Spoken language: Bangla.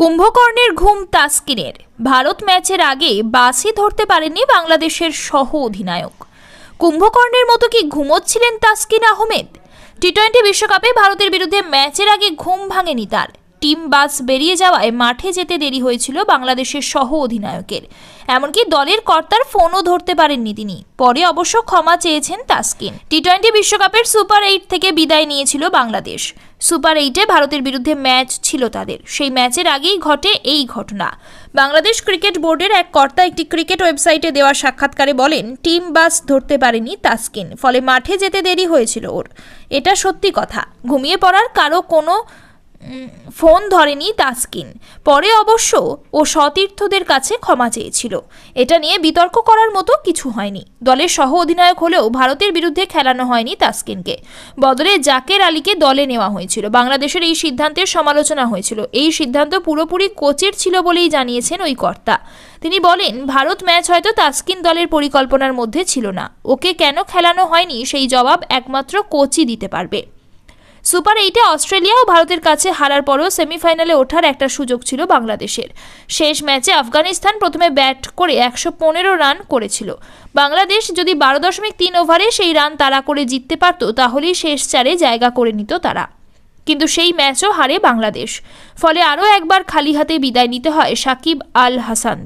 কুম্ভকর্ণের ঘুম তাস্কিনের। ভারত ম্যাচের আগে বাসই ধরতে পারেনি বাংলাদেশের সহ অধিনায়ক। কুম্ভকর্ণের মতো কি ঘুমোচ্ছিলেন তাস্কিন আহমেদ? টি টোয়েন্টি বিশ্বকাপে ভারতের বিরুদ্ধে ম্যাচের আগে ঘুম ভাঙেনি তার। টিম বাস বেরিয়ে যাওয়ায় মাঠে যেতে দেরি হয়েছিল বাংলাদেশের সহ অধিনায়কের। এমনকি দলের কর্তার ফোনও ধরতে পারেননি তিনি। পরে অবশ্য ক্ষমা চেয়েছেন তাসকিন। টি টোয়েন্টি বিশ্বকাপের সুপার এইট থেকে বিদায় নিয়েছিল বাংলাদেশ। সুপার এইটে ভারতের বিরুদ্ধে ম্যাচ ছিল তাদের। সেই ম্যাচের আগেই ঘটে এই ঘটনা। বাংলাদেশ ক্রিকেট বোর্ডের এক কর্তা একটি ক্রিকেট ওয়েবসাইটে দেওয়া সাক্ষাৎকারে বলেন, টিম বাস ধরতে পারেনি তাসকিন, ফলে মাঠে যেতে দেরি হয়েছিল ওর। এটা সত্যি কথা। ঘুমিয়ে পড়ার কারও কোনো ফোন ধরেনি তাসকিন। পরে অবশ্য ও সতীর্থদের কাছে ক্ষমা চেয়েছিল। এটা নিয়ে বিতর্ক করার মতো কিছু হয়নি। দলের সহ অধিনায়ক হলেও ভারতের বিরুদ্ধে খেলানো হয়নি তাসকিনকে। বদলে জাকের আলীকে দলে নেওয়া হয়েছিল। বাংলাদেশের এই সিদ্ধান্তের সমালোচনা হয়েছিল। এই সিদ্ধান্ত পুরোপুরি কোচের ছিল বলেই জানিয়েছেন ওই কর্তা। তিনি বলেন, ভারত ম্যাচ হয়তো তাসকিন দলের পরিকল্পনার মধ্যে ছিল না। ওকে কেন খেলানো হয়নি সেই জবাব একমাত্র কোচই দিতে পারবে। সুপার এইটে অস্ট্রেলিয়া ও ভারতের কাছে হারার পরও সেমিফাইনালে ওঠার একটা সুযোগ ছিল বাংলাদেশের। শেষ ম্যাচে আফগানিস্তান প্রথমে ব্যাট করে একশো পনেরো রান করেছিল। বাংলাদেশ যদি বারো দশমিক তিন ওভারে সেই রান তাড়া করে জিততে পারত, তাহলেই শেষ চারে জায়গা করে নিত তারা। কিন্তু সেই ম্যাচও হারে বাংলাদেশ। ফলে আরও একবার খালি হাতে বিদায় নিতে হয় সাকিব আল হাসান।